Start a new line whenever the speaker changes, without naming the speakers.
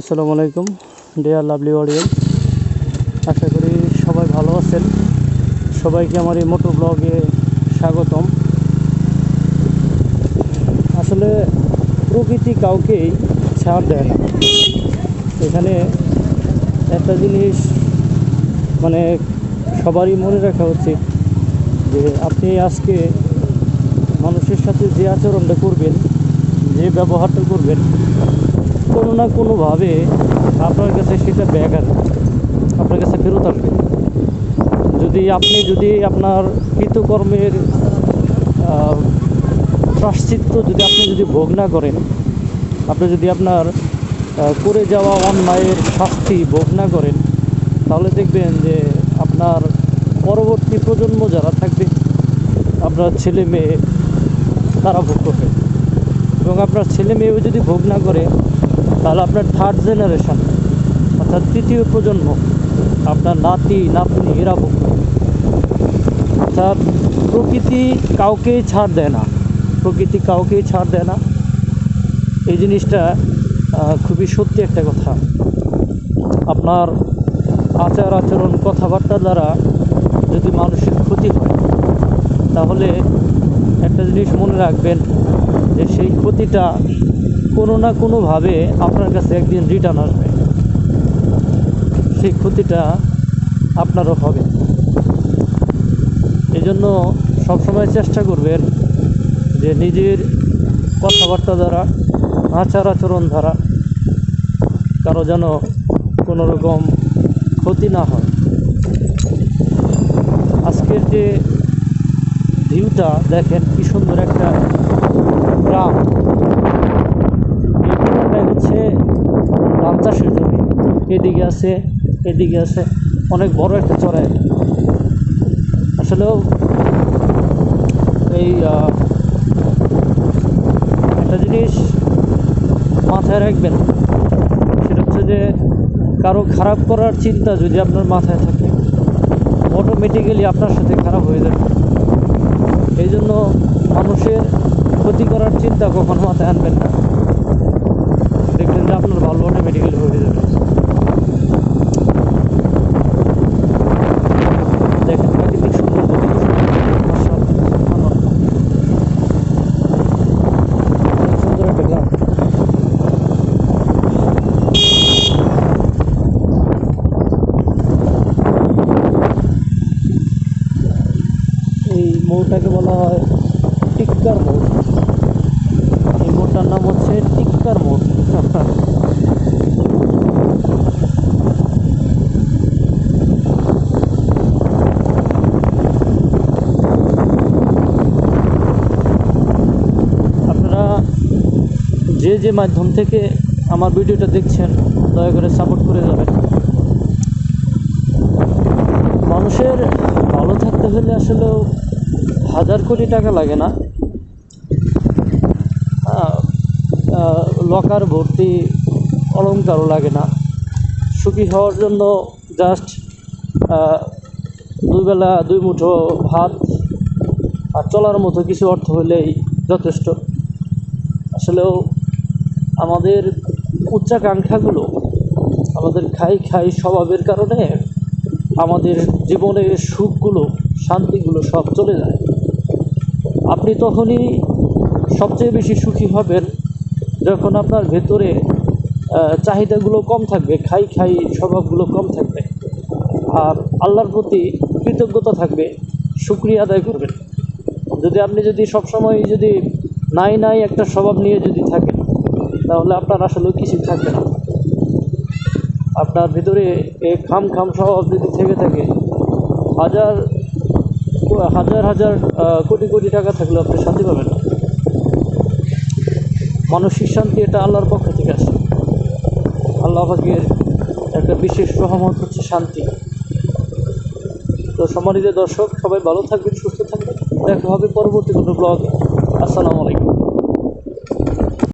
আসসালামু আলাইকুম deer lovely audience আশা করি সবাই ভালো আছেন। সবাইকে আমার এই মোটর ব্লগে স্বাগতম। আসলে প্রকৃতি কাউকেই ছাড় দেয় না। এখানে একটা জিনিস মানে সবারই মনে রাখা উচিত যে আপনি আজকে মানুষের সাথে যে আচরণটা করবেন, যে ব্যবহারটা করবেন কোনো না কোনোভাবে আপনার কাছে সেটা ব্যাগ আসবে আপনার কাছে ফেরত আসবে। যদি আপনি, যদি আপনার কৃতকর্মের প্রাশ্চিত্য যদি আপনি যদি ভোগ না করেন, আপনি যদি আপনার করে যাওয়া অন্যায়ের শাস্তি ভোগ না করেন, তাহলে দেখবেন যে আপনার পরবর্তী প্রজন্ম যারা থাকবে, আপনার ছেলে মেয়ে তারা ভোগ করবে। এবং আপনার ছেলে মেয়েও যদি ভোগ না করে তাহলে আপনার থার্ড জেনারেশন অর্থাৎ তৃতীয় প্রজন্ম, আপনার নাতি, নাতনি, এরা অর্থাৎ প্রকৃতি কাউকেই ছাড় দেয় না। প্রকৃতি কাউকেই ছাড় দেয় না। এই জিনিসটা খুবই সত্যি একটা কথা। আপনার আচার আচরণ কথাবার্তা দ্বারা যদি মানুষের ক্ষতি হয়, তাহলে একটা জিনিস মনে রাখবেন যে সেই ক্ষতিটা কোনো না কোনোভাবে আপনার কাছে একদিন রিটার্ন আসবে। সেই ক্ষতিটা আপনারও হবে। এই জন্য সবসময় চেষ্টা করবেন যে নিজের কথাবার্তা দ্বারা, আচার আচরণ দ্বারা কারও যেন কোনো রকম ক্ষতি না হয়। আজকের যে ভিউটা দেখেন কি সুন্দর একটা গ্রাম এই গ্রামটাই হচ্ছে ধান চাষের জমি এদিকে আছে এদিকে আছে। অনেক বড় একটা চড়াই। আসলেও এই একটা জিনিস মাথায় রাখবেন, সেটা হচ্ছে যে কারও খারাপ করার চিন্তা যদি আপনার মাথায় থাকে অটোমেটিক্যালি আপনার সাথে খারাপ হয়ে যাবে। এই জন্য মানুষের ক্ষতি করার চিন্তা কখনো মাথায় আনবেন না। দেখবেন যে আপনার ভালো অটোমেটিক্যালি হয়ে যাবে দেখেন প্রাকৃতিক সৌন্দর্য কত সুন্দর। মাশাআল্লাহ, সুবহানাল্লাহ। অনেক সুন্দর একটা গ্রাম এই মোড়টাকে বলা হয় টিক্কার মোড় এই মোড়টার নাম হচ্ছে টিক্কার আপনারা যে যে মাধ্যম থেকে আমার ভিডিওটা দেখছেন, দয়া করে সাপোর্ট করে যাবেন। মানুষের ভালো থাকতে হলে আসলেও হাজার কোটি টাকা লাগে না। লকার ভর্তি অলঙ্কারও লাগে না। সুখী হওয়ার জন্য জাস্ট দুবেলা দুই মুঠো ভাত আর চলার মতো কিছু অর্থ হলেই যথেষ্ট। আসলেও আমাদের উচ্চাকাঙ্ক্ষাগুলো আমাদের খাই খাই স্বভাবের কারণে আমাদের জীবনের সুখগুলো, শান্তিগুলো সব চলে যায়। আপনি তখনই সবচেয়ে বেশি সুখী হবেন যখন আপনার ভেতরে চাহিদাগুলো কম থাকবে, খাই খাই স্বভাবগুলো কম থাকবে। আর আল্লাহর প্রতি কৃতজ্ঞতা থাকবে, শুক্রিয়া আদায় করবেন। যদি আপনি যদি সবসময় যদি নাই নাই একটা স্বভাব নিয়ে যদি থাকেন, তাহলে আপনার আসলে কিছু থাকবে না। আপনার ভিতরে খাম খাম স্বভাব যদি থেকে থাকে, হাজার হাজার হাজার কোটি কোটি টাকা থাকলে আপনি শান্তি পাবেন না। মানসিক শান্তি এটা আল্লাহর পক্ষ থেকে আসে আল্লাহ পাকের একটা বিশেষ রহমত হচ্ছে শান্তি। তো সম্মানিত দর্শক, সবাই ভালো থাকবেন, সুস্থ থাকবেন। দেখা হবে পরবর্তী কোনো ব্লগ আসসালামু আলাইকুম।